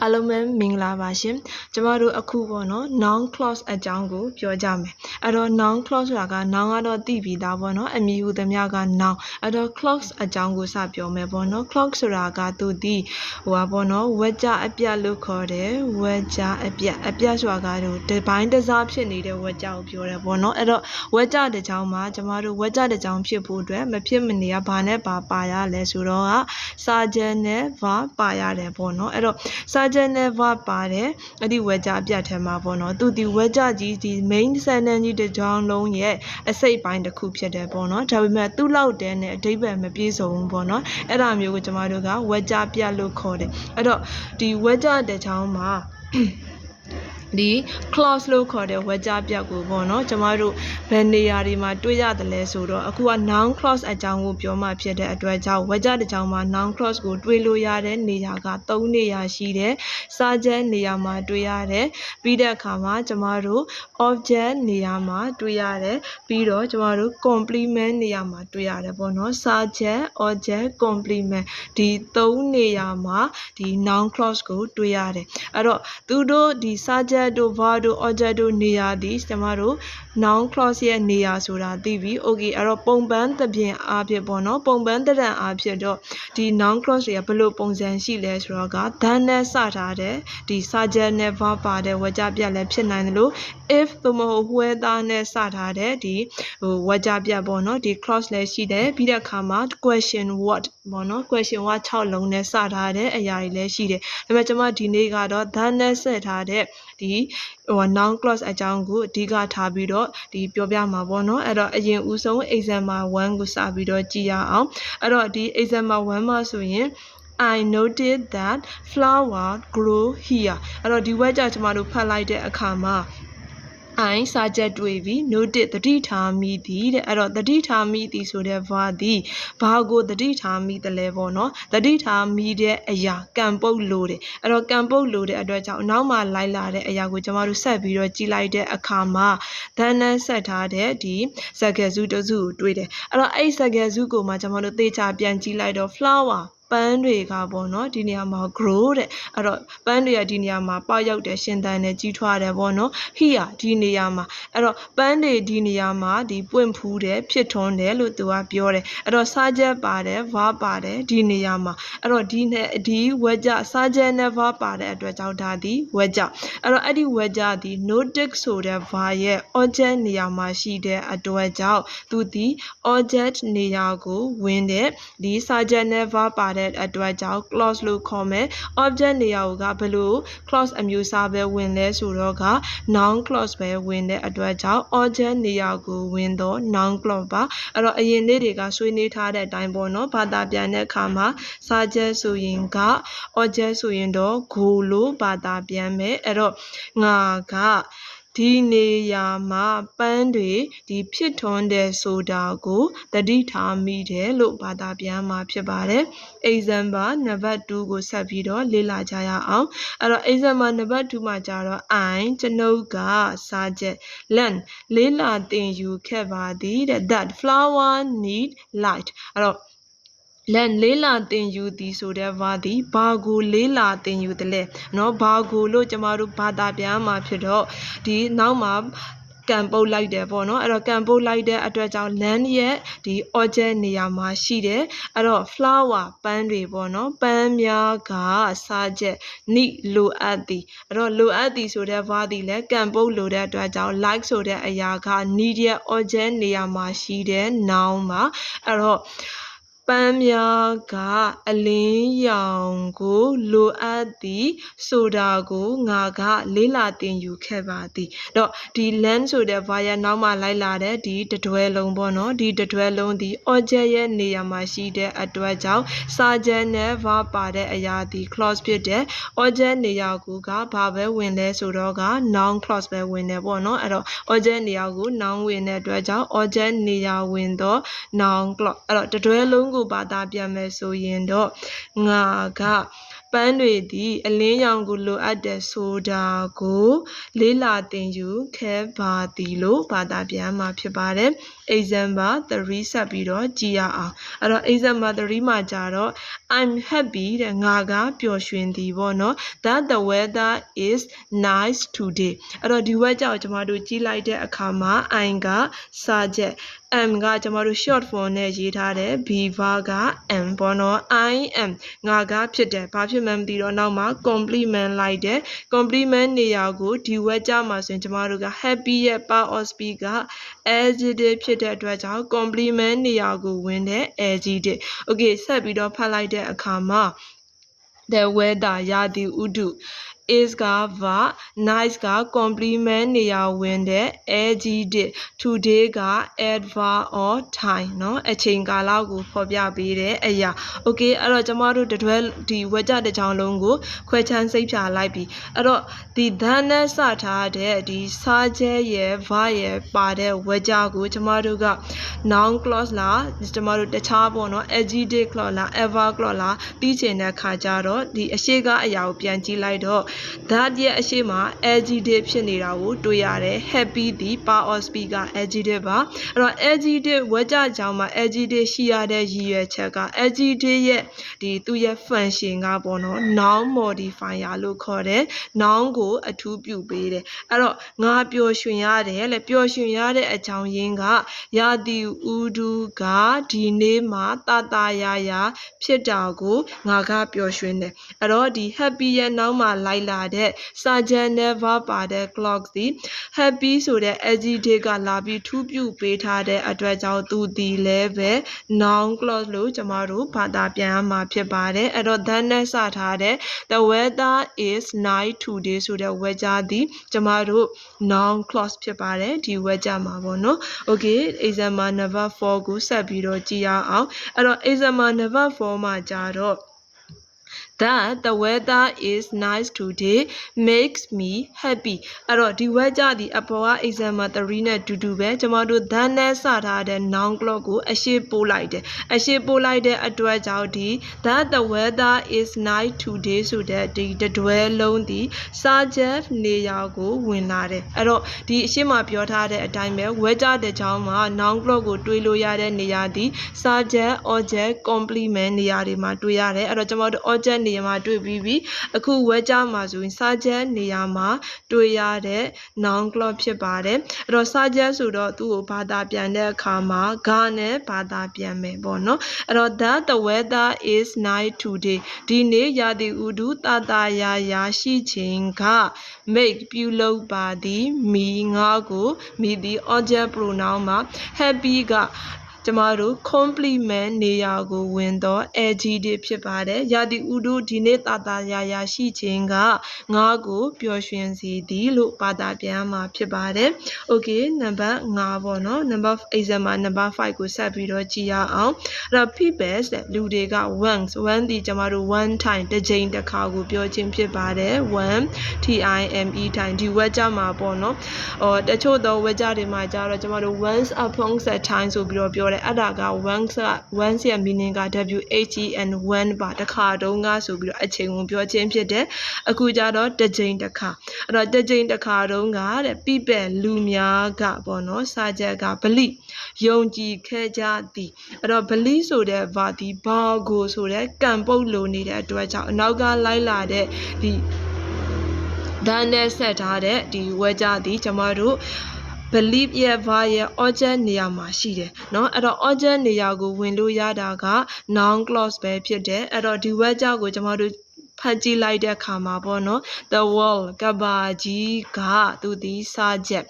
အားလုံးပဲမင်္ဂလာပါရှင်ကျမတို့အခုပေါ့နော် noun clause အကြောင်းကိုပြောကြမယ်အဲ့တော့ noun clause ဆိုတာက noun ကတော့သိပြီးသားပေါ့နော်အမည်ဟူသမျှက noun အဲ့တော့ clause အကြောင်းကိုစပြောမယ်ပေါ့နော် clause ဆိုတာကသူဒီဟိုပါပေါ့နော်ဝက်ကြအပြတ်လို့ခေါ်တယ်ဝက်ကြအပြတ်အပြတ်ဆိုတာကတော့ဒီဘိုင်းတစားဖြစ်နေတဲ့ဝက်ကြကိုပြောတယ်ပေါ့နော်အဲ့တော့ဝက်ကြတစ်ကြောင်းမှာကျမတို့ဝက်ကြတစ်ကြောင်းဖြစ်ဖို့အတွက်မဖြစ်မနေကဘာနဲ့ပါပါရလဲဆိုတော့ကစာကျန်နဲ့ verb ပါရတယ်ပေါ့နော်အဲ့တော့ subject နဲ့ verb ပါတယ်အဲ့ဒီဝေကြအပြတ်ထဲမှာပေါ့နော်သူဒီဝေကြကြီးဒီ main sentence ကြီးတစ်ကြောင်းလုံးရဲ့အစိတ်ပိုင်းတစ်ခုဖြစ်တယ်ပေါ့နော်ဒါပေမဲ့သူ့လောက်တဲနဲ့အဓိပ္ပာယ်မပြည့်စုံဘူးပေါ့နော်အဲ့ဒါမျိုးကိုကျမတို့ကဝေကြပြတ်လို့ခေါ်တယ်အဲ့တော့ဒီဝေကြတစ်ကြောင်းမှာ ဒီ clause လို့ခေါ်တဲ့ဝေကြပြတ်ကိုပေါ့နော်ကျမတို့ဘယ်နေရာတွေမှာတွေ့ရတယ်လဲဆိုတော့အခုက noun clause အကြောင်းကိုပြောမှဖြစ်တဲ့အတွက်ကြောင့်ဝေကြတစ်ကြောင်းမှာ noun clause ကိုတွေ့လို့ရတဲ့နေရာက3နေရာရှိတယ်စာချက်နေရာမှာတွေ့ရတယ်ပြီးတဲ့အခါမှာကျမတို့ object နေရာမှာတွေ့ရတယ်ပြီးတော့ကျမတို့ complement နေရာမှာတွေ့ရတယ်ပေါ့နော်စာချက် object complement ဒီ3နေရာမှာဒီ noun clause ကိုတွေ့ရတယ်အဲ့တော့သူတို့ဒီစာချက်တို့ verb တို့ object တို့နေရာဒီကျမတို့ noun clause ရဲ့နေရာဆိုတာသိပြီ okay အဲ့တော့ပုံပန်းသဖြင့်အားဖြင့်ပေါ့နော်ပုံပန်းတရံအားဖြင့်တော့ဒီ noun clause တွေကဘယ်လိုပုံစံရှိလဲဆိုတော့က than နဲ့စထားတဲ့ဒီ subject နဲ့ verb ပါတဲ့ဝကြပြတ်လည်းဖြစ်နိုင်တယ်လို့ if သို့မဟုတ် whether နဲ့စထားတဲ့ဒီဟိုဝကြပြတ်ပေါ့နော်ဒီ clause လည်းရှိတယ်ပြီးတဲ့အခါမှာ question what ပေါ့နော် question what 6လုံးနဲ့စထားတဲ့အရာတွေလည်းရှိတယ်ဒါပေမဲ့ကျွန်မဒီနေ့ကတော့ than နဲ့ဆက်ထားတဲ့ဒီဟို noun clause အကြောင်းကိုအဓိကထားပြီးတော့ဒီပြောပြမှာပေါ့နော်အဲ့တော့အရင်ဦးဆုံး example 1ကိုစပြီးတော့ကြည့်ရအောင်အဲ့တော့ဒီ example 1မှာဆိုရင် I noted that flower grow here အဲ့တော့ဒီဝက်ကြကျမတို့ဖတ်လိုက်တဲ့အခါမှာ I စာချက်တွေ့ပြီ noted တတိထားမိသည်တဲ့အဲ့တော့တတိထားမိသည်ဆိုတဲ့ verb သည်ဘာကိုတတိထားမိတယ်လဲပေါ့နော်တတိထားမိတဲ့အရာကံပုတ်လို့တယ်အဲ့တော့ကံပုတ်လို့တဲ့အတွက်ကြောင့်နောက်မှလိုက်လာတဲ့အရာကိုကျမတို့ဆက်ပြီးတော့ကြည့်လိုက်တဲ့အခါမှာဒန်းနဲ့ဆက်ထားတဲ့ဒီစက္ကစုတစုကိုတွေ့တယ်အဲ့တော့အဲ့စက္ကစုကိုမှကျမတို့သေချာပြန်ကြည့်လိုက်တော့ flower ပန်းတွေကပေါ့နော်ဒီနေရာမှာ grow တဲ့အဲ့တော့ပန်းတွေကဒီနေရာမှာပေါက်ရောက်တယ်ရှင်သန်တယ်ကြီးထွားတယ်ပေါ့နော် here ဒီနေရာမှာအဲ့တော့ပန်းတွေဒီနေရာမှာဒီပွင့်ဖူးတယ်ဖြစ်ထွန်းတယ်လို့သူကပြောတယ်အဲ့တော့စားချက်ပါတယ် verb ပါတယ်ဒီနေရာမှာအဲ့တော့ဒီနဲ့ဒီဝက်ကြစားချက်နဲ့ verb ပါတဲ့အတွက်ကြောင့်ဒါဒီဝက်ကြအဲ့တော့အဲ့ဒီဝက်ကြဒီ notic ဆိုတဲ့ verb ရဲ့ object နေရာမှာရှိတဲ့အတွက်ကြောင့်သူဒီ object နေရာကိုဝင်တဲ့ဒီစားချက်နဲ့ verb ပါတဲ့အတွက်ကြောင့် clause လို့ခေါ်မယ် object နေရာကိုကဘယ်လို clause အမျိုးအစားပဲဝင်လဲဆိုတော့က noun clause ပဲဝင်တဲ့အတွက်ကြောင့် object နေရာကိုဝင်တော့ noun clause ပါအဲ့တော့အရင်နေ့တွေကဆွေးနွေးထားတဲ့အတိုင်းပေါ့နော်ဘာသာပြန်တဲ့အခါမှာစာချက်ဆိုရင်က object ဆိုရင်တော့ go လို့ဘာသာပြန်မယ်အဲ့တော့ငါက ဒီနေရာမှာပန်းတွေဒီဖြစ်ထွန်းတယ်ဆိုတာကိုတတိထားမိတယ်လို့ဘာသာပြန်မှာဖြစ်ပါတယ် example နံပါတ်2ကိုဆက်ပြီးတော့လေ့လာကြရအောင်အဲ့တော့ example နံပါတ်2မှာကြတော့ I ကျွန်ုပ်ကစာချက် learn လေ့လာသင်ယူခဲ့ပါသည်တဲ့ that flower need light အဲ့တော့ လက်လေးလာတင်ယူသည်ဆိုတဲ့ဘာသည်ဘာကိုလေးလာတင်ယူတယ်လဲเนาะဘာကိုလို့ကျမတို့ဘာသာပြန်မှာဖြစ်တော့ဒီနောက်မှာကံပုတ်လိုက်တယ်ပေါ့နော်အဲ့တော့ကံပုတ်လိုက်တဲ့အတွက်ကြောင့် land ရဲ့ဒီ object နေရာမှာရှိတယ်အဲ့တော့ flower ပန်းတွေပေါ့နော်ပန်းများကစားချက် need လိုအပ်သည်အဲ့တော့လိုအပ်သည်ဆိုတဲ့ verb သည်လည်းကံပုတ်လိုတဲ့အတွက်ကြောင့် like ဆိုတဲ့အရာက need ရဲ့ object နေရာမှာရှိတဲ့ noun ပါအဲ့တော့ ပန်းများက အလင်းရောင်ကို လိုအပ်သည်ဆိုတာကို ငါက လေးလာတင်ယူခဲ့ပါသည်တော့ ဒီ land ဆိုတဲ့ verb ရဲ့နောက်မှာလိုက်လာတဲ့ ဒီတတွဲလုံးပေါ့နော် ဒီတတွဲလုံးဒီ object ရဲ့နေရာမှာရှိတဲ့အတွက်ကြောင့် စာချက်နဲ့ verb ပါတဲ့အရာဒီ clause ဖြစ်တဲ့ object နေရာကိုက ဘာပဲဝင်လဲဆိုတော့က noun clause ပဲဝင်တယ်ပေါ့နော် အဲ့တော့ object နေရာကို noun ဝင်တဲ့အတွက်ကြောင့် object နေရာဝင်တော့ noun clause အဲ့တော့ တတွဲလုံးကိုဘာသာပြန်မယ်ဆိုရင်တော့ငါကပန်းတွေသည်အလင်းရောင်ကိုလိုအပ်တယ်ဆိုတာကို လေးလာတင်ယူခဲ့ပါသည်လို့ဘာသာပြန်မှာဖြစ်ပါတယ် example 3ဆက်ပြီးတော့ကြည့်ရအောင်အဲ့တော့ example 3မှာကြတော့ I'm happy တဲ့ငါကပျော်ရွှင်သည်ပေါ့နော် that the weather is nice today အဲ့တော့ဒီ word ကြောင့်ကျွန်တော်တို့ကြည့်လိုက်တဲ့အခါမှာ I ကစာချက် M ကကျွန်တော်တို့ short form နဲ့ရေးထားတယ် B verb က M ပေါ့နော် I am ငါကဖြစ်တယ်ဘာဖြစ်မှန်းမသိတော့နောက်မှာ complement လိုက်တယ် complement နေရာကိုဒီ word ကြမှာဆိုရင်ကျွန်တော်တို့က happy ရဲ့ part of speak က adjective ဖြစ်တဲ့အတွက်ကြောင့် complement နေရာကိုဝင်တဲ့ adjective okay ဆက်ပြီးတော့ဖတ်လိုက်တဲ့အခါမှာ the weather ရာသီဥတု is က verb nice က complement နေရာဝင်တဲ့ adjective today က adverb or time เนาะအချိန်ကာလကိုဖော်ပြပေးတဲ့အရာ okay အဲ့တော့ကျမတို့တတွဲဒီဝက်ကြတစ်ချောင်းလုံးကိုခွဲချမ်းစိတ်ဖြာလိုက်ပြီအဲ့တော့ဒီဓာတ်နဲ့စထားတဲ့ဒီစားကျဲရဲ့ verb ရဲ့ပါတဲ့ဝက်ကြကိုကျမတို့က noun clause လားကျမတို့တခြားပေါ့နော် adjective clause လား adverb clause လားသိချင်တဲ့ခါကျတော့ဒီအရှိကအရာကိုပြန်ကြည့်လိုက်တော့ that ရဲ့အရှိမှာ adjective ဖြစ်နေတာကိုတွေ့ရတယ် happy ဒီ part of speak က adjective ပါအဲ့တော့ adjective ဝက်ကြကြောင်းမှာ adjective ရှိရတဲ့ရည်ရွယ်ချက်က adjective ရဲ့ဒီသူ့ရဲ့ function ကပေါ့နော် noun modifier လို့ခေါ်တယ် noun ကိုအထူးပြုပေးတယ်အဲ့တော့ငါပျော်ရွှင်ရတယ်လေပျော်ရွှင်ရတဲ့အကြောင်းရင်းကရာသီဥတုကဒီနေ့မှာတတရရဖြစ်တာကိုငါကပျော်ရွှင်တယ်အဲ့တော့ဒီ happy ရဲ့နောက်မှာလိုက်လာတဲ့ subject never ပါတဲ့ clock ဒီ happy ဆိုတဲ့ adjective ကလာပြီးထူးပြုပေးထားတဲ့အတွက်ကြောင့်သူဒီလည်းပဲ noun clause လို့ကျမတို့ဘာသာပြန်ရမှာဖြစ်ပါတယ်အဲ့တော့ that နဲ့စထားတဲ့ the weather is nice today ဆိုတဲ့ weather ဒီကျမတို့ noun clause ဖြစ်ပါတယ်ဒီ weather မှာပေါ့နော် okay example number 4ကိုဆက်ပြီးတော့ကြည့်ရအောင်အဲ့တော့ example number 4မှာကြတော့ that the weather is nice today makes me happy အဲ့တော့ဒီ weather ဒီအပေါ်က example 3နဲ့တူတူပဲကျမတို့ that နဲ့စထားတဲ့ noun clause ကိုအရှိပို့လိုက်တယ်အရှိပို့လိုက်တဲ့အတွက်ကြောင့်ဒီ that the weather is nice today ဆိုတဲ့ဒီတတွဲလုံးဒီ subject နေရာကိုဝင်လာတယ်အဲ့တော့ဒီအရှိမပြောထားတဲ့အတိုင်းပဲ weather တဲ့ကြောင်းမှာ noun clause ကိုတွေးလို့ရတဲ့နေရာဒီ subject object complement နေရာတွေမှာတွေ့ရတယ်အဲ့တော့ကျမတို့ object နေရာမှာတွေ့ပြီးပြီအခု weather မှာဆိုရင် subject နေရာမှာတွေ့ရတဲ့ noun clause ဖြစ်ပါတယ်အဲ့တော့ subject ဆိုတော့သူ့ကိုဘာသာပြန်တဲ့အခါမှာ ga နဲ့ဘာသာပြန်မယ်ပေါ့နော်အဲ့တော့ that the weather is nice today ဒီနေ့ရာသီဥတုတတရာရာရှိခြင်းက make ပြုလုပ်ပါသည်မိငါကိုမိသည် object pronoun မှာ happy က ကျမတို့ complement နေရာကိုဝင်တော့ adjective ဖြစ်ပါတယ်။ရာသီဥတုဒီနေ့တာတာယာယာရှိခြင်းကငါ့ကိုပျော်ရွှင်စေသည်လို့ဘာသာပြန်မှာဖြစ်ပါတယ်။ Okay နံပါတ်5ပေါ့နော်။ number example number 5ကိုဆက်ပြီးတော့ကြည့်ရအောင်။အဲ့တော့ people တဲ့လူတွေက once one ဒီကျမတို့ one time တစ်ကြိမ်တစ်ခါကိုပြောခြင်းဖြစ်ပါတယ်။ one t i m e time ဒီ word ကြမှာပေါ့နော်။ဟောတချို့သော word ကြတွေမှာကြတော့ကျမတို့ once upon a time ဆိုပြီးတော့ပြောတယ်အဲ့ဒါက once က once ရဲ့ meaning က w h e n one ပါတစ်ခါတုန်းကဆိုပြီးတော့အချိန်ကိုပြောခြင်းဖြစ်တယ်အခုကြတော့တစ်ကြိမ်တစ်ခါအဲ့တော့တစ်ကြိမ်တစ်ခါတုန်းကတဲ့ people လူများကပေါ့နော်စာချက်ကဗလိယုံကြည်ခဲ့ကြသည်အဲ့တော့ဗလိဆိုတဲ့ verb ဒီဘာကိုဆိုတဲ့ကံပုတ်လိုနေတဲ့အတွက်ကြောင့်အနောက်ကလိုက်လာတဲ့ဒီဒါနဲ့ဆက်ထားတဲ့ဒီဝဲကြသည်ကျမတို့ believe ရဲ့ verb ရဲ့ object နေရာမှာရှိတယ်เนาะအဲ့တော့ object နေရာကိုဝင်လို့ရတာက noun clause ပဲဖြစ်တယ်အဲ့တော့ဒီ word ကြောင့်ကိုကျွန်တော်တို့ ဖတ်ကြည့်လိုက်တဲ့အခါမှာပေါ့နော် the world ကဘာကြီးကသူဒီစာချက်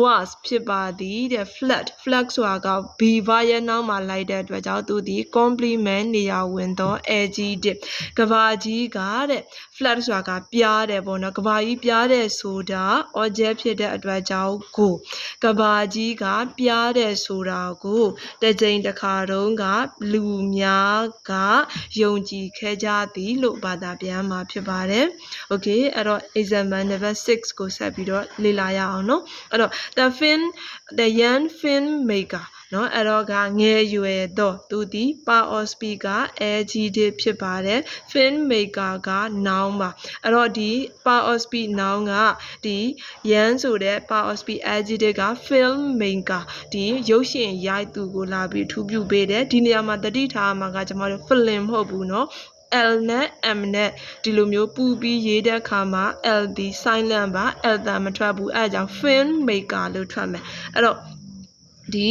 was ဖြစ်ပါသည်တဲ့ flat flat ဆိုတာက be verb ရဲ့နောက်မှာလိုက်တဲ့အတွက်ကြောင့်သူဒီ complement နေရာဝင်သော adjective ကဘာကြီးကတဲ့ flat ဆိုတာကပြားတယ်ပေါ့နော်ကဘာကြီးပြားတယ်ဆိုတာ object ဖြစ်တဲ့အတွက်ကြောင့်ကိုကဘာကြီးကပြားတယ်ဆိုတာကိုတစ်ကြိမ်တစ်ခါတုန်းကလူများကယုံကြည်ခဲ့ကြသည်လို့ဘာသာပြန်မှာဖြစ်ပါတယ်။ Okay အဲ့တော့ example number 6ကိုဆက်ပြီးတော့လေ့လာရအောင်နော်။အဲ့တော့ the fin the young fin maker နော်အဲ့တော့ကငယ်ရွယ်သောသူသည် part of speaker adjective ဖြစ်ပါတယ်။ fin maker က noun ပါ။အဲ့တော့ဒီ part of speech noun ကဒီ young ဆိုတဲ့ part of speech adjective က film maker ဒီရုပ်ရှင်ရိုက်သူကိုလာပြီးအထူးပြုပေးတယ်။ဒီနေရာမှာတတိထားမှာကကျမတို့ film မဟုတ်ဘူးနော် L နဲ့ M နဲ့ဒီလိုမျိုးပူပြီးရေးတဲ့အခါမှာ L ဒီ silent ပါ L တန်မထွက်ဘူးအဲဒါကြောင့် film maker လို့ထွက်မယ်အဲ့တော့ဒီ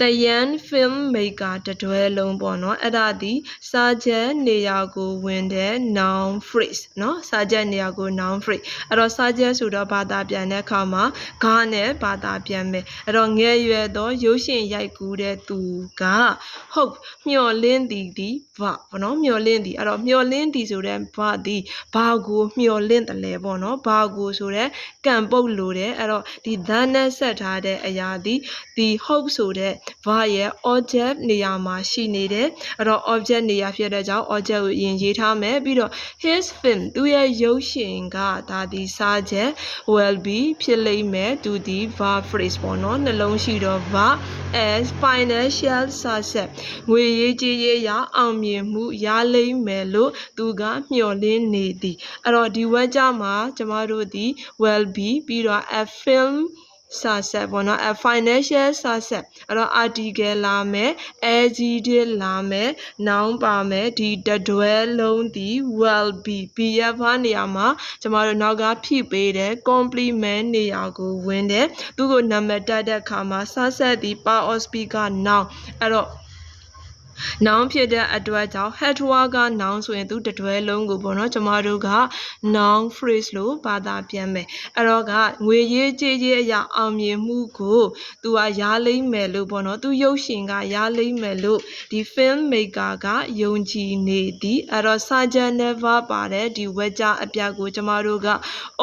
တယန် film maker တတွဲလုံးပေါ့နော်အဲ့ဒါဒီစာချက်နေရာကိုဝင်တဲ့ noun phrase เนาะစာချက်နေရာကို noun phrase အဲ့တော့စာချက်ဆိုတော့ဘာသာပြန်တဲ့အခါမှာဂါနဲ့ဘာသာပြန်မယ်အဲ့တော့ငယ်ရွယ်သောရုပ်ရှင်ရိုက်ကူးတဲ့သူကဟုတ်မျော်လင့်သည် ဒီဗပေါ့နော်မျော်လင့်သည်အဲ့တော့မျော်လင့်သည်ဆိုတဲ့ဗဒီဘာကိုမျော်လင့်တယ်လဲပေါ့နော်ဘာကိုဆိုတဲ့ကံပုတ်လို့တယ်အဲ့တော့ဒီ that နဲ့ဆက်ထားတဲ့အရာဒီဒီ hope ဆိုတဲ့ verb ရဲ့ object နေရာမှာရှိနေတယ်အဲ့တော့ object နေရာဖြစ်တဲ့ကြောင့် object ကိုအရင်ရေးထားမယ်ပြီးတော့ his film သူရဲ့ရုပ်ရှင်ကဒါဒီစားချက် will be ဖြစ်လိမ့်မယ် to the verb phrase ပေါ့နော်နှလုံးရှိတော့ verb as financial success ငွေရေးကြေးရေးရအောင်မြင်မှုရလိမ့်မယ်လို့သူကမျှော်လင့်နေသည်အဲ့တော့ဒီဝက်ကြမှာကျမတို့ဒီ will be ပြီးတော့ a film success ပေါ့နော် a financial success အဲ့တော့ article လာမယ် adjective လာမယ် noun ပါမယ်ဒီတတွဲလုံးဒီ will be be ရဖားနေရာမှာကျမတို့နောက်ကဖြည့်ပေးတယ် complement နေရာကိုဝင်တယ်သူကိုနံပါတ်တက်တဲ့အခါမှာ success ဒီ power of speak က noun အဲ့တော့ noun ဖြစ်တဲ့အတွက်ကြောင့် head word က noun ဆိုရင်သူတတွဲလုံးကိုပေါ့နော်ကျမတို့က noun phrase လို့ဘာသာပြန်မယ်အဲ့တော့ကငွေရေးကြေးရေးအရာအောင်မြင်မှုကိုသူကရလိမ့်မယ်လို့ပေါ့နော်သူရုပ်ရှင်ကရလိမ့်မယ်လို့ဒီ film maker ကယုံကြည်နေသည်အဲ့တော့ sergeant never ပါတယ်ဒီဝက်ကြအပြတ်ကိုကျမတို့က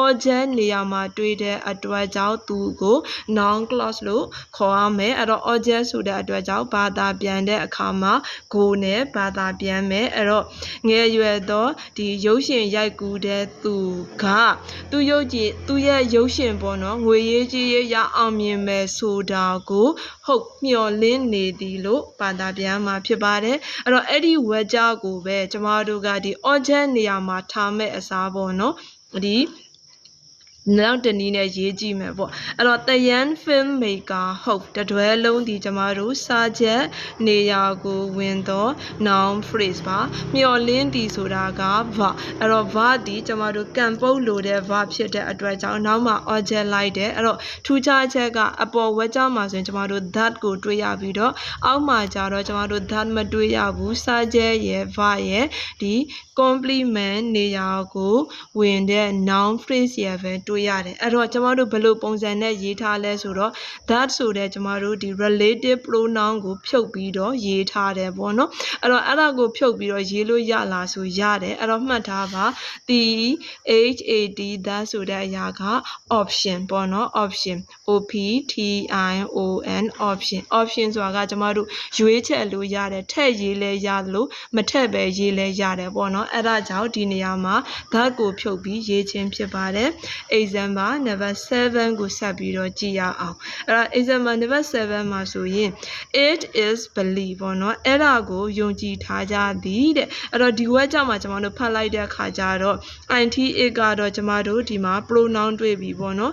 object နေရာမှာတွေ့တဲ့အတွက်ကြောင့်သူကို noun clause လို့ခေါ်ရမယ်အဲ့တော့ object ဆိုတဲ့အတွက်ကြောင့်ဘာသာပြန်တဲ့အခါမှာ go နဲ့ဘာသာပြန်မယ်အဲ့တော့ငယ်ရွယ်သောဒီရုပ်ရှင်ရိုက်ကူးတဲ့သူကသူရုပ်ကြည်သူရဲ့ရုပ်ရှင်ပေါ့နော်ငွေရေးကြီးရေးရအောင်မြင်မယ်ဆိုတာကို ဟုတ်မျှော်လင့်နေသည်လို့ဘာသာပြန်မှာဖြစ်ပါတယ်အဲ့တော့အဲ့ဒီဝက်ကြကိုပဲကျမတို့ကဒီ object နေရာမှာထားမဲ့အစားပေါ့နော်ဒီ နောက်တနည်းနဲ့ရေးကြည့်မယ်ပေါ့အဲ့တော့တယန် film maker ဟုတ်တတွဲလုံးဒီကျမတို့စာချက်နေရာကိုဝင်တော့ noun phrase ပါမျော်လင့်သည်ဆိုတာက verb အဲ့တော့ verb ဒီကျမတို့ကံပုတ်လို့တဲ့ verb ဖြစ်တဲ့အတွက်ကြောင့်နောက်မှာ object လိုက်တယ်အဲ့တော့ထူးခြားချက်ကအပေါ်ဝက်ကြမှာဆိုရင်ကျမတို့ that ကိုတွေ့ရပြီးတော့အောက်မှာကျတော့ကျမတို့ that မတွေ့ရဘူးစာချက်ရဲ့ verb ရဲ့ဒီ complement နေရာကိုဝင်တဲ့ noun phrase ရဲ့ပဲတွေ့ရတယ်အဲ့တော့ကျမတို့ဘယ်လိုပုံစံနဲ့ရေးထားလဲဆိုတော့ that ဆိုတဲ့ကျမတို့ဒီ relative pronoun ကိုဖြုတ်ပြီးတော့ရေးထားတယ်ပေါ့နော်အဲ့တော့အဲ့ဒါကိုဖြုတ်ပြီးတော့ရေးလို့ရလားဆိုရတယ်အဲ့တော့မှတ်ထားပါ the hat that ဆိုတဲ့အရာက option ပေါ့နော် option o p t i o n option option ဆိုတာကကျမတို့ရွေးချက်လို့ရတယ်ထည့်ရေးလဲရတယ်လို့မထည့်ပဲရေးလဲရတယ်ပေါ့နော်အဲ့ဒါကြောင့်ဒီနေရာမှာ that ကိုဖြုတ်ပြီးရေးခြင်းဖြစ်ပါတယ် example number 7ကိုဆက်ပြီးတော့ကြည့်ရအောင်အဲ့တော့ example number 7မှာဆိုရင် it is believe ပေါ့နော်အဲ့ဒါကိုယုံကြည်ထားကြသည်တဲ့အဲ့တော့ဒီ word ကြောင့်မှကျွန်တော်တို့ဖတ်လိုက်တဲ့အခါကျတော့ it it ကတော့ကျွန်တော်တို့ဒီမှာ pronoun တွေ့ပြီပေါ့နော်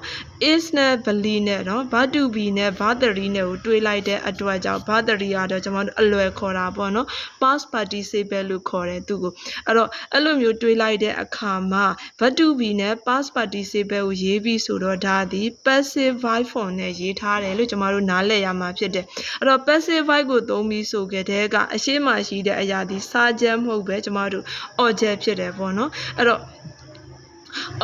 is နဲ့ believe နဲ့เนาะ verb to be နဲ့ verb 3နဲ့ကိုတွေးလိုက်တဲ့အတွက်ကြောင့် verb 3ကတော့ကျွန်တော်တို့အလွယ်ခေါ်တာပေါ့နော် past participle လို့ခေါ်တယ်သူကိုအဲ့တော့အဲ့လိုမျိုးတွေးလိုက်တဲ့အခါမှာ verb to be နဲ့ past participle ကိုရေးပြီးဆိုတော့ဒါသည် passive verb form နဲ့ရေးထားတယ်လို့ကျွန်တော်တို့နားလည်ရမှာဖြစ်တယ်အဲ့တော့ passive verb ကိုသုံးပြီးဆိုကြတဲ့ကအရှိမရှိတဲ့အရာဒီစာချက်မဟုတ်ပဲကျွန်တော်တို့ object ဖြစ်တယ်ပေါ့နော်အဲ့တော့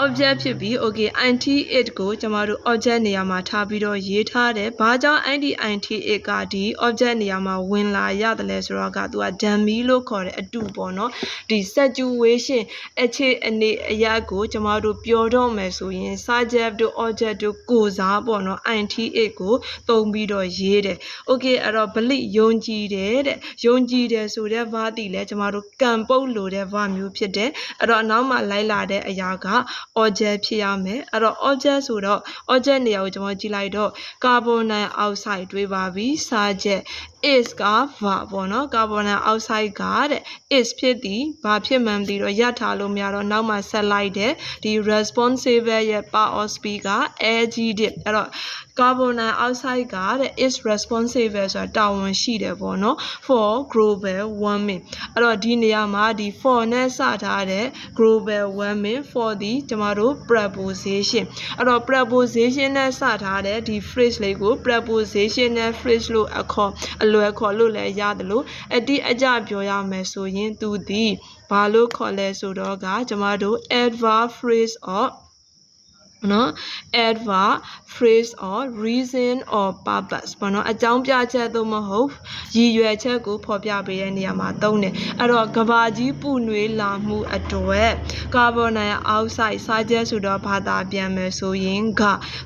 object ဖြစ်ပြီး okay int8 ကိုကျမတို့ object နေရာမှာထားပြီးတော့ရေးထားတယ်။ဘာကြောင့် int int8 ကဒီ object နေရာမှာဝင်လာရတယ်လဲဆိုတော့ကသူက dummy လို့ခေါ်တယ်အတူပေါ့နော်။ဒီ situation အခြေအနေအရာကိုကျမတို့ပြောတော့မယ်ဆိုရင် subject တို့ object တို့ကိုစားပေါ့နော် int8 ကိုသုံးပြီးတော့ရေးတယ်။ okay အဲ့တော့ believe ယုံကြည်တယ်တဲ့။ယုံကြည်တယ်ဆိုတဲ့ verb တီလဲကျမတို့ကံပုတ်လို့တဲ့ verb မျိုးဖြစ်တယ်။အဲ့တော့နောက်မှလိုက်လာတဲ့အရာက object ဖြစ်ရမယ်အဲ့တော့ object ဆိုတော့ object နေရာကိုကျွန်တော်ကြည့်လိုက်တော့ carbon dioxide တွေးပါပြီစာချက် is က verb ပေါ့နော် carbon dioxide ကတဲ့ is ဖြစ်သည်ဘာဖြစ်မှန်းမသိတော့ရထားလို့မရတော့နောက်မှဆက်လိုက်တဲ့ဒီ responsive ရဲ့ part of speak က adjective အဲ့တော့ carbon dioxide ကတဲ့ is responsible ဆိုတာတာဝန်ရှိတယ်ပေါ့နော် for global warming အဲ့တော့ဒီနေရာမှာဒီ for နဲ့စထားတဲ့ global warming for ဒီကျမတို့ preposition အဲ့တော့ preposition နဲ့စထားတဲ့ဒီ phrase လေးကို prepositional phrase လို့အခေါ်အလွယ်ခေါ်လို့လည်းရတယ်လို့အတိအကျပြောရမယ်ဆိုရင်သူဒီဘာလို့ခေါ်လဲဆိုတော့ကကျမတို့ adverb phrase of နော် adverb phrase or reason or purpose ပေါ့နော်အကြောင်းပြချက်သို့မဟုတ်ရည်ရွယ်ချက်ကိုဖော်ပြပေးတဲ့နေရာမှာသုံးတယ်အဲ့တော့ကဘာကြီးပူနွေးလာမှုအတွက်ကာဗွန်ဒိုင်အောက်ဆိုက်စားချက်ဆိုတော့ဘာသာပြန်မယ်ဆိုရင်က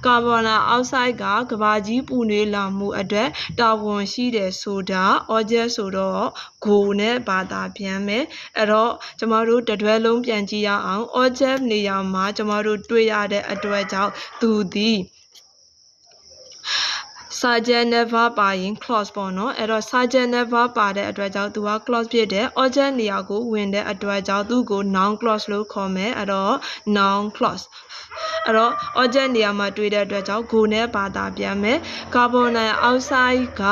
ကာဗွန်ဒိုင်အောက်ဆိုက်ကကဘာကြီးပူနွေးလာမှုအတွက်တာဝန်ရှိတယ်ဆိုတာ object ဆိုတော့ go နဲ့ဘာသာပြန်မယ်အဲ့တော့ကျမတို့တစ်တွဲလုံးပြန်ကြည့်ရအောင် object နေရာမှာကျမတို့တွေ့ရတဲ့အတွက်ကြောင့်သူသည် subject never ပါရင် clause ပေါ့နော်အဲ့တော့ subject never ပါတဲ့အတွက်ကြောင့်သူက clause ဖြစ်တဲ့ object နေရာကိုဝင်တဲ့အတွက်ကြောင့်သူ့ကို noun clause လို့ခေါ်မယ်အဲ့တော့ noun clause အဲ့တော့ object နေရာမှာတွေ့တဲ့အတွက်ကြောင့်ဂိုနဲ့ဘာသာပြန်မယ်ကာဗွန်ဒိုင်အောက်ဆိုက်က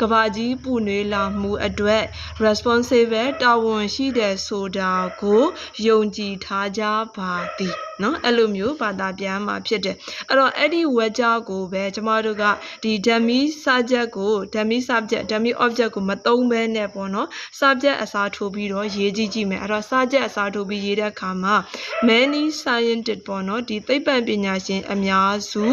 ကဘာကြီးပူနွေးလာမှုအတွက် responsible တာဝန်ရှိတဲ့ဆိုတာကိုယုံကြည်ထားကြပါသည်နော်အဲ့လိုမျိုးဘာသာပြန်မှာဖြစ်တယ်အဲ့တော့အဲ့ဒီဝက်ကြောက်ကိုပဲကျမတို့ကဒီ dummy subject ကို dummy subject dummy object ကိုမသုံးဘဲနဲ့ပေါ့နော် subject အစားထိုးပြီးတော့ရေးကြည့်ကြည့်မယ်အဲ့တော့ subject အစားထိုးပြီးရေးတဲ့အခါမှာ many scientists ပေါ့နော်ဒီသိပ္ပံပညာရှင်အများစု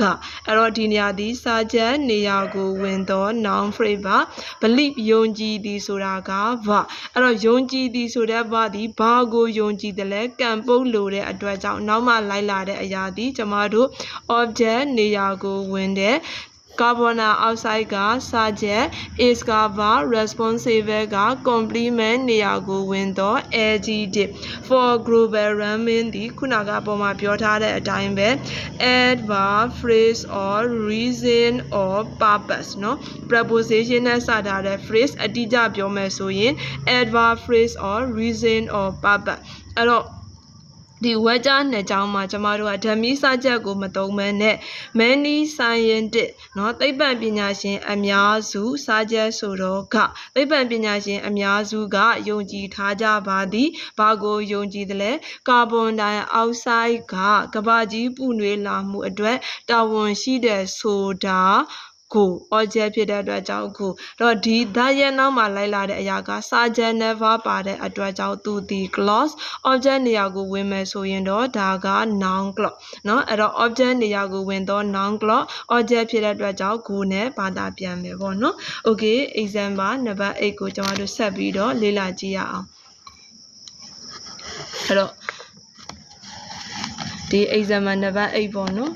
ကအဲ့တော့ဒီနေရာဒီ subject နေရာကိုဝင်တော့ noun phrase ပါ believe ယုံကြည်သည်ဆိုတာက verb အဲ့တော့ယုံကြည်သည်ဆိုတဲ့ verb ဒီဘာကိုယုံကြည်တယ်လဲကံပုတ်လို့တဲ့အတွက်ကြောင့်နောက်မှလိုက်လာတဲ့အရာဒီကျမတို့ object နေရာကိုဝင်တဲ့ carbon dioxide က subject is က verb responsible က complement နေရာကိုဝင်တော့ adjective for global warming ဒီခုနကပေါ်မှာပြောထားတဲ့အတိုင်းပဲ adverb phrase or reason or purpose เนาะ preposition နဲ့စထားတဲ့ phrase အတိအကျပြောမယ်ဆိုရင် adverb phrase or reason or purpose အဲ့တော့ ဒီဝက်ကြားနှစ်ကြောင်းမှာကျမတို့ကဓမ္မီစာချက်ကိုမသုံးဘဲနဲ့ many scientist เนาะသိပ္ပံပညာရှင်အများစုစာချက်ဆိုတော့ကသိပ္ပံပညာရှင်အများစုကယုံကြည်ထားကြပါသည်ဘာကိုယုံကြည်တယ်လဲကာဗွန်ဒိုင်အောက်ဆိုက်ကကမ္ဘာကြီးပူနွေးလာမှုအတွက်တာဝန်ရှိတဲ့ဆိုတာ ကို object ဖြစ်တဲ့အတွက်ကြောင့်ကိုတော့ဒီဓာတ်ရဲ့နောက်မှာလိုက်လာတဲ့အရာက subject never ပါတဲ့အတွက်ကြောင့်သူဒီ clause object နေရာကိုဝင်မယ်ဆိုရင်တော့ဒါက noun clause เนาะအဲ့တော့ object နေရာကိုဝင်တော့ noun clause object ဖြစ်တဲ့အတွက်ကြောင့်ကိုနဲ့ဘာသာပြန်မယ်ပေါ့နော် okay example နံပါတ်8ကိုကျွန်တော်တို့ဆက်ပြီးတော့လေ့လာကြည့်ရအောင်အဲ့တော့ဒီ example နံပါတ်8ပေါ့နော်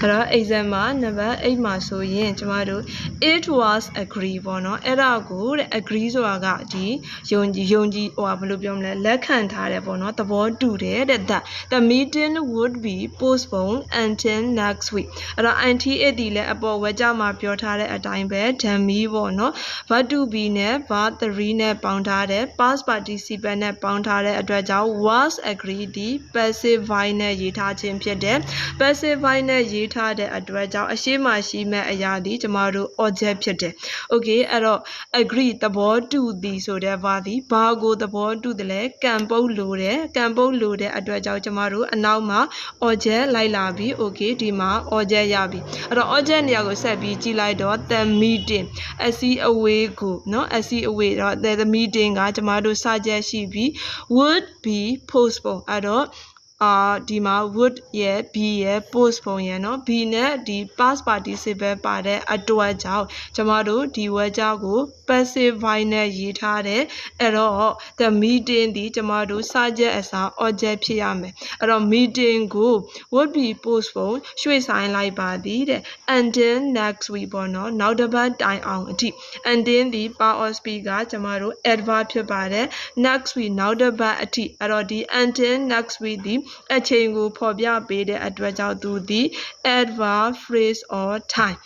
အဲ့တော့ exam မှာ number 8မှာဆိုရင်ကျမတို့ it was agree ပေါ့နော်အဲ့ဒါကိုတဲ့ agree ဆိုတာကဒီယုံကြည်ယုံကြည်ဟိုဘယ်လိုပြောမလဲလက်ခံထားတယ်ပေါ့နော်သဘောတူတယ်တဲ့ that the meeting would be postponed until next week အဲ့တော့ NTA ဒီလည်းအပေါ်ဝက်ကြမှာပြောထားတဲ့အတိုင်းပဲ dummy ပေါ့နော် verb to be နဲ့ verb 3နဲ့ပေါင်းထားတဲ့ past participle နဲ့ပေါင်းထားတဲ့အတွက်ကြောင့် was agree ဒီ passive voice နဲ့ရေးထားခြင်းဖြစ်တယ် passive voice နဲ့ရေးထားတဲ့အတွက်ကြောင့်အရှိမရှိမဲ့အရာဒီကျမတို့object ဖြစ်တယ် okay အဲ့တော့ agree သဘောတူသည်ဆိုတဲ့ verb ဒီဘာကိုသဘောတူတယ်လဲကံပုတ်လို့တယ်ကံပုတ်လို့တဲ့အတွက်ကြောင့်ကျမတို့အနောက်မှာ object လိုက်လာပြီ okay ဒီမှာ object ရပြီအဲ့တော့ object နေရာကိုဆက်ပြီးကြည့်လိုက်တော့ the meeting အစည်းအဝေးကိုเนาะအစည်းအဝေးတော့ the meeting ကကျမတို့စာချက်ရှိပြီး would be postponed အဲ့တော့ အာဒီမှာ would ရဲ့ be ရဲ့ postpone ရဲ့เนาะ be နဲ့ဒီ past participle ပါတဲ့အတွက်ကြောင့်ကျမတို့ဒီ word ကြောင့်ကို passive voice နဲ့ရေးထားတယ်အဲ့တော့ the meeting ဒီကျမတို့စာချက်အစား object ဖြစ်ရမယ်အဲ့တော့ meeting ကို would be postpone ရွှေ့ဆိုင်းလိုက်ပါသည်တဲ့ until next week ပေါ့နော်နောက်တစ်ပတ်တိုင်အောင်အထိ until ဒီ power of speak ကကျမတို့ adverb ဖြစ်ပါတယ် next week နောက်တစ်ပတ်အထိအဲ့တော့ဒီ until next week ဒီ အချိန်ကိုဖော်ပြပေးတဲ့အတွက်ကြောင့်သူဒီ adverb phrase or time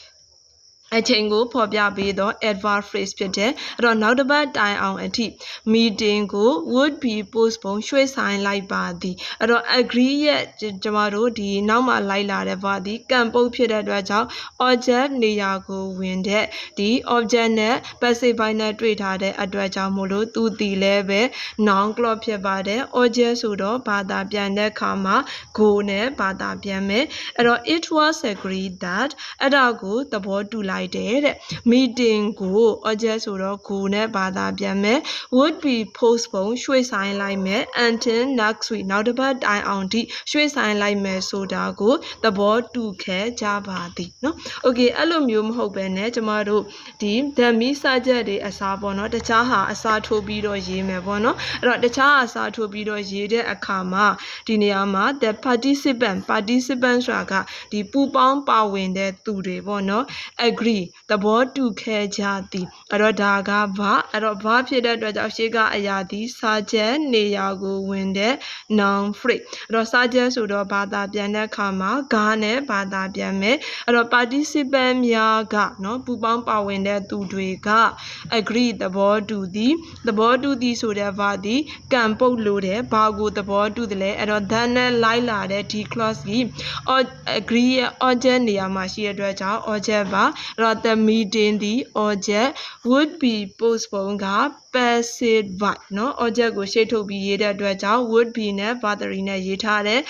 အချိန်ကိုဖော်ပြပေးသော adverb phrase ဖြစ်တယ်အဲ့တော့နောက်တစ်ပတ်တိုင်အောင်အထိ meeting ကို would be postpone ရွှေ့ဆိုင်းလိုက်ပါသည်အဲ့တော့ agree ရဲ့ကျမတို့ဒီနောက်မှာလိုက်လာတဲ့ verb ဒီကံပုတ်ဖြစ်တဲ့အတွက်ကြောင့် object နေရာကိုဝင်တဲ့ဒီ object နဲ့ passive voice နဲ့တွေ့ထားတဲ့အတွက်ကြောင့်မို့လို့သူတီလဲပဲ noun clause ဖြစ်ပါတယ် object ဆိုတော့ဘာသာပြန်တဲ့အခါမှာ go နဲ့ဘာသာပြန်မယ်အဲ့တော့ it was agreed that အဲ့ဒါကိုသဘောတူလိုတယ်တဲ့ meeting ကို object ဆိုတော့ go နဲ့ဘာသာပြန်မယ် would be postpone ရွှေ့ဆိုင်းလိုက်မယ် until next week နောက်တစ်ပတ်တိုင်အောင်ထိရွှေ့ဆိုင်းလိုက်မယ်ဆိုတာကိုသဘောတူခဲ့ကြပါသည်เนาะ okay အဲ့လိုမျိုးမဟုတ်ပဲねကျမတို့ဒီဓမ္မီစာချက်တွေအစားပေါ့เนาะတခြားဟာအစားထိုးပြီးတော့ရေးမယ်ပေါ့เนาะအဲ့တော့တခြားအစားထိုးပြီးတော့ရေးတဲ့အခါမှာဒီနေရာမှာ the participant participant ဆိုတာကဒီပူပေါင်းပါဝင်တဲ့သူတွေပေါ့เนาะ agree သဘောတူခဲ့ကြသည်အဲ့တော့ဒါကဘာအဲ့တော့ဘာဖြစ်တဲ့အတွက်ကြောင့်ရှေ့ကအရာဒီစာချက်နေရာကိုဝင်တဲ့ noun phrase အဲ့တော့စာချက်ဆိုတော့ဘာသာပြန်တဲ့အခါမှာဂါနဲ့ဘာသာပြန်မယ်အဲ့တော့ participant များကเนาะပူပေါင်းပါဝင်တဲ့သူတွေက agree သဘောတူသည်သဘောတူသည်ဆိုတဲ့ဘာဒီကံပုတ်လို့တဲ့ဘာကိုသဘောတူတယ်လဲအဲ့တော့ that နဲ့လိုက်လာတဲ့ဒီ clause ကြီး agree ရဲ့ object နေရာမှာရှိတဲ့အတွက်ကြောင့် object ပါ အဲ့တော့ the meeting ဒီ object would be postponed က passive verb เนาะ object ကိုရှေ့ထုတ်ပြီးရေးတဲ့အတွက်ကြောင့် would be နဲ့ verb နဲ့ရေးထားတယ်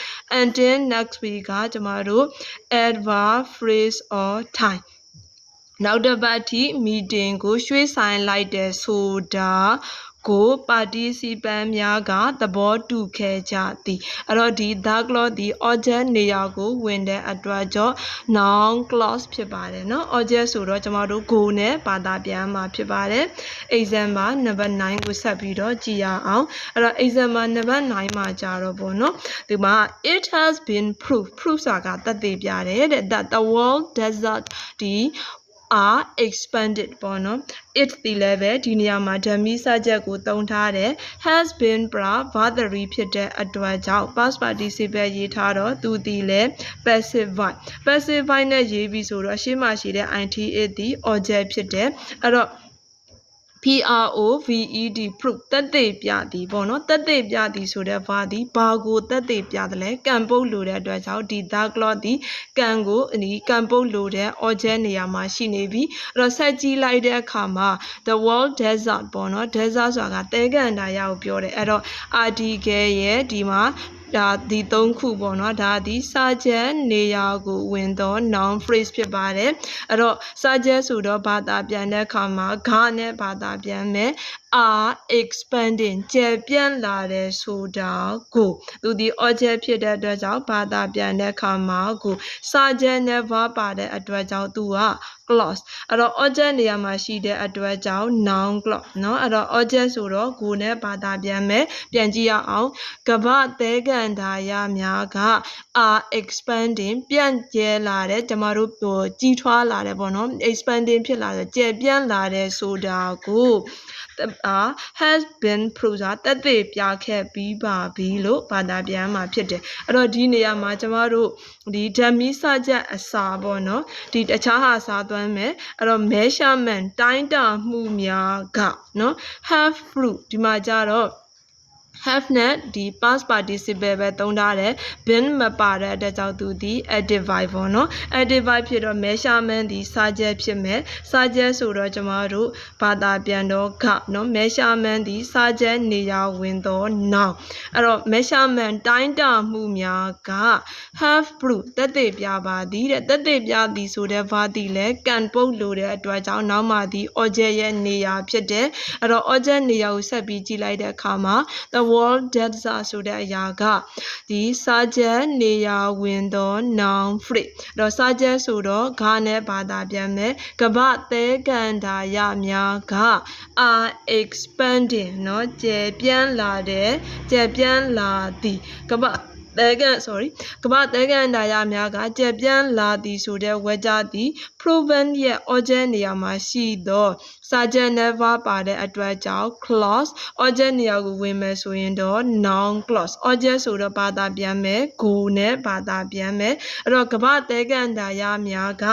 until next week ကကျမတို့ adverb phrase or time နောက်တစ်ပတ်ထိ meeting ကိုရွှေ့ဆိုင်းလိုက်တယ်ဆိုတာ ကို participant များကသဘောတူခဲ့ကြသည်အဲ့တော့ဒီ the clause ဒီ object နေရာကိုဝင်တဲ့အတွက်ကြောင့် noun clause ဖြစ်ပါတယ်เนาะ object ဆိုတော့ကျမတို့ go နဲ့ဘာသာပြန်မှာဖြစ်ပါတယ် example number 9ကိုဆက်ပြီးတော့ကြည့်ရအောင်အဲ့တော့ example number 9မှာကြာတော့ပေါ့เนาะဒီမှာ it has been proved proof ဆိုတာကသက်သေပြတယ်တဲ့ that the world desert ဒီ are expanded ပေါ့နော် it ဒီ level ဒီနေရာမှာဓမီစချက်ကိုတုံထားတယ် has been bra vatari ဖြစ်တဲ့အတွက်ကြောင့် past participle ရေးထားတော့သူဒီလဲ passive voice passive voice နဲ့ရေးပြီးဆိုတော့ရှေ့မှာရှိတဲ့ int it ဒီ object ဖြစ်တယ်အဲ့တော့ PROVED proof တက်သေပြသည်ပေါ့နော်တက်သေပြသည်ဆိုတဲ့ဘာသည်ဘာကိုတက်သေပြတယ်လဲကံပုတ်လို့တဲ့အတွက်ကြောင့်ဒီ the clause ဒီကံကိုအနီးကံပုတ်လို့တဲ့ object နေရာမှာရှိနေပြီအဲ့တော့ဆက်ကြည့်လိုက်တဲ့အခါမှာ the world desert ပေါ့နော် desert ဆိုတာကတဲကန်တာရကိုပြောတယ်အဲ့တော့ article ရဲ့ဒီမှာ ဒါဒီသုံးခုပေါ့နော်ဒါဒီစာချက်နေရာကိုဝင်သော noun phrase ဖြစ်ပါတယ်အဲ့တော့စာချက်ဆိုတော့ဘာသာပြန်တဲ့အခါမှာဂါနဲ့ဘာသာပြန်မယ် are expanding ကျယ်ပြန့်လာတယ်ဆိုတာကိုသူဒီ object ဖြစ်တဲ့အတွက်ကြောင့်ဘာသာပြန်တဲ့အခါမှာကိုစာချက်နဲ့ verb ပါတဲ့အတွက်ကြောင့်သူက clause အဲ့တော့ object နေရာမှာရှိတဲ့အတွက်ကြောင့် noun clause เนาะအဲ့တော့ object ဆိုတော့ကိုနဲ့ဘာသာပြန်မယ်ပြန်ကြည့်ရအောင်ကမ္ဘာသဲကန်ဓာရများက are expanding ပြန့်ကျဲလာတယ်ကျမတို့ဟိုကြီးထွားလာတယ်ပေါ့နော် expanding ဖြစ်လာတယ်ကျယ်ပြန့်လာတယ်ဆိုတာကိုအာ has been proved တက်သေပြခဲ့ပြီးပါပြီလို့ဘာသာပြန်မှာဖြစ်တယ်အဲ့တော့ဒီနေရာမှာကျမတို့ဒီဓမ္မီစချက်အစာပေါ့နော်ဒီတခြားဟာစားသွမ်းမယ်အဲ့တော့ measurement တိုင်းတာမှုများကနော် have fruit ဒီမှာကြတော့ have နဲ့ဒီ past participle ပဲသုံးထားတယ် been မပါတဲ့အတွက်ကြောင့်သူဒီ adjective verb ပေါ့နော် adjective verb ဖြစ်တော့ measurement ဒီစာချက်ဖြစ်မယ်စာချက်ဆိုတော့ကျမတို့ဘာသာပြန်တော့ကနော် measurement ဒီစာချက်နေရာဝင်တော့ noun အဲ့တော့ measurement တိုင်းတာမှုများက have proof တက်သေပြပါသည်တဲ့တက်သေပြသည်ဆိုတဲ့ verb ဒီလဲကန်ပုတ်လို့တဲ့အတွက်ကြောင့်နောက်မှဒီ object ရဲ့နေရာဖြစ်တယ်အဲ့တော့ object နေရာကိုဆက်ပြီးကြည့်လိုက်တဲ့အခါမှာ the world that ဆိုတဲ့အရာကဒီ subject နေရာဝင်သော noun phrase အဲ့တော့ subject ဆိုတော့ဂါနဲ့ဘာသာပြန်မယ်ကပ္ပသဲကန္တာရများက are expanding เนาะကျယ်ပြန့်လာတဲ့ကျယ်ပြန့်လာသည်ကပ္ပသဲကန် sorry ကမ္ဘာသဲကန်ဒါရများကကျက်ပြန့်လာသည်ဆိုတဲ့ဝေကြသည် proven ရဲ့ object နေရာမှာရှိသော subject never ပါတဲ့အတွက်ကြောင့် clause object နေရာကိုဝင်မယ်ဆိုရင်တော့ noun clause object ဆိုတော့ဘာသာပြန်မယ် go နဲ့ဘာသာပြန်မယ်အဲ့တော့ကမ္ဘာသဲကန်ဒါရများက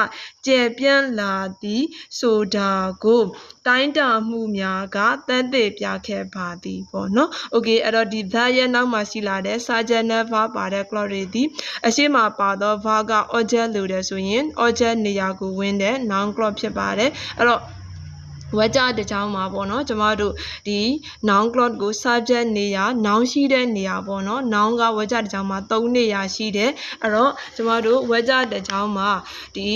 ကျက်ပြန့်လာသည်ဆိုတာကိုတိုင်းတာမှုများကသက်သေပြခဲ့ပါသည်ပေါ့နော် okay အဲ့တော့ဒီ that ရဲ့နောက်မှာရှိလာတဲ့ subject never ပါတဲ့ clause တွေဒီအရှိမပါသော verb က object လို့တယ်ဆိုရင် object နေရာကိုဝင်တဲ့ noun clause ဖြစ်ပါတယ်အဲ့တော့ ဝကြတစ်ချောင်းမှာပေါ့နော်ကျမတို့ဒီ noun clause ကို subject နေရာ noun ရှိတဲ့နေရာပေါ့နော် noun ကဝကြတစ်ချောင်းမှာ3နေရာရှိတယ်အဲ့တော့ကျမတို့ဝကြတစ်ချောင်းမှာဒီ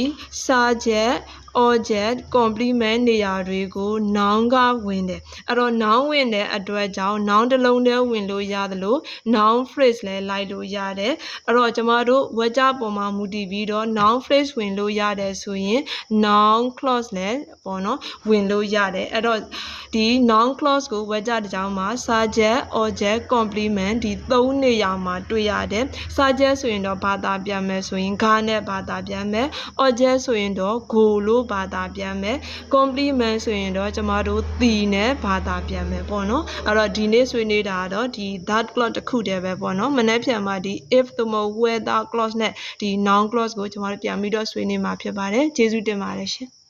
subject object complement နေရာတွေကို noun ကဝင်တယ်အဲ့တော့ noun ဝင်တဲ့အတွက်ကြောင့် noun တစ်လုံးတည်းဝင်လို့ရတယ်လို့ noun phrase လည်းလိုက်လို့ရတယ်အဲ့တော့ကျမတို့ဝကြပေါ်မှာမူတည်ပြီးတော့ noun phrase ဝင်လို့ရတယ်ဆိုရင် noun clause လည်းပေါ့နော်ဝင်လို့ရတယ်အဲ့တော့ဒီ noun clause ကိုဝကြတစ်ကြောင်းမှာ subject object complement ဒီသုံးနေရာမှာတွေ့ရတယ် subject ဆိုရင်တော့ဘာသာပြန်မယ်ဆိုရင် ga နဲ့ဘာသာပြန်မယ် object ဆိုရင်တော့ go လို့ဘာသာပြန်မယ် complement ဆိုရင်တော့ကျမတို့ the နဲ့ဘာသာပြန်မယ်ပေါ့နော်အဲ့တော့ဒီနေ့ဆွေးနွေးတာကတော့ဒီ that clause တစ်ခုတည်းပဲပေါ့နော်မနေ့ပြန်မှာဒီ if သို့မဟုတ် whether clause နဲ့ဒီ noun clause ကိုကျမတို့ပြန်ပြီးတော့ဆွေးနွေးမှာဖြစ်ပါတယ်ကျေးဇူးတင်ပါတယ်ရှင်